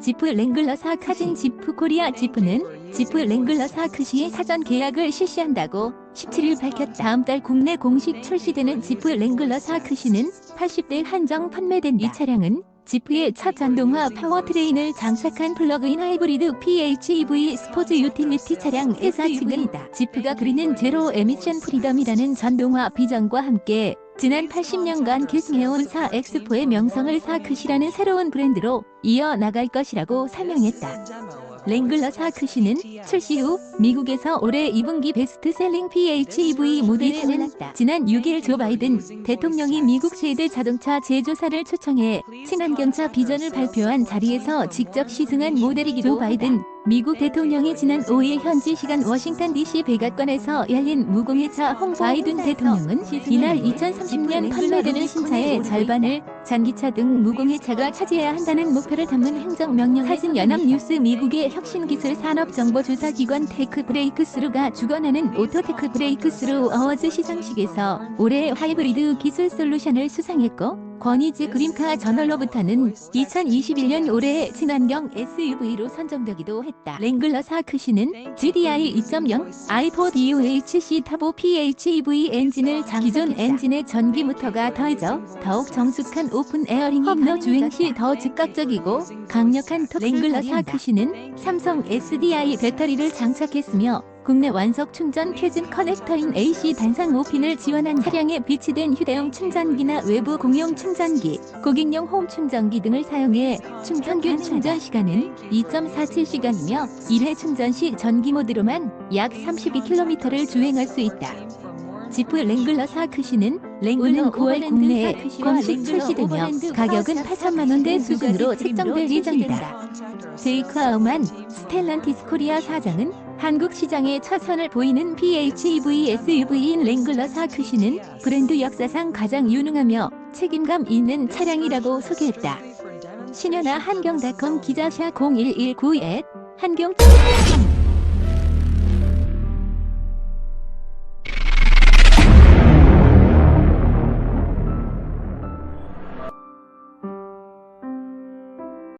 지프 랭글러 사 카진 지프 코리아 지프는 지프 랭글러 사 크시의 사전 계약을 실시한다고 17일 밝혔다. 다음 달 국내 공식 출시되는 지프 랭글러 사 크시는 80대 한정 판매된 이 차량은 지프의 첫 전동화 파워트레인을 장착한 플러그인 하이브리드 PHEV 스포츠 유틸리티 차량 회사 측은 지프가 그리는 제로 에미션 프리덤이라는 전동화 비전과 함께 지난 80년간 계승해온 사 엑스포의 명성을 사크시라는 새로운 브랜드로 이어나갈 것이라고 설명했다. 랭글러 사크시는 출시 후 미국에서 올해 2분기 베스트셀링 PHEV 올랐다. 지난 6일 조 바이든 대통령이 미국 세대 자동차 제조사를 초청해 친환경차 비전을 발표한 자리에서 직접 시승한 모델이기도 조 바이든 미국 대통령이 지난 5일 현지 시간 워싱턴 DC 백악관에서 열린 무공해차 홍보 바이든 대통령은 이날 2030년 판매되는 신차의 절반을 전기차 등 무공해차가 차지해야 한다는 목표를 담은 행정명령 사진 연합 뉴스 미국의 혁신기술 산업정보조사기관 테크 브레이크스루가 주관하는 오토테크 브레이크스루 어워즈 시상식에서 올해 하이브리드 기술 솔루션을 수상했고 권위지 그림카 저널로부터는 2021년 올해의 친환경 SUV로 선정되기도 했다. 랭글러 사크시는 GDI 2.0, i4 DUHC 타보 PHEV 엔진을 장 기존 엔진의 전기 모터가 더해져 더욱 정숙한 오픈 에어링이 험로 주행 시 더 즉각적이고 강력한 톱 랭글러 사크시는 삼성 SDI 배터리를 장착했으며 국내 완속 충전 퓨즌 커넥터인 AC 단상 5핀을 지원한 차량에 비치된 휴대용 충전기나 외부 공용 충전기, 고객용 홈 충전기 등을 사용해 충전균 충전 시간은 2.47시간이며 1회 충전 시 전기 모드로만 약 32km를 주행할 수 있다. 지프 랭글러 사크시는 랭글러 9월 국내에 공식 출시되며 가격은 8천만 원대 수준으로 책정될 예정이다. 제이크 아우만 스텔란티스 코리아 사장은 한국 시장에 차선을 보이는 PHEV SUV인 랭글러 사크시는 브랜드 역사상 가장 유능하며 책임감 있는 차량이라고 소개했다. 신현아 한경닷컴 기자샤 0119 한경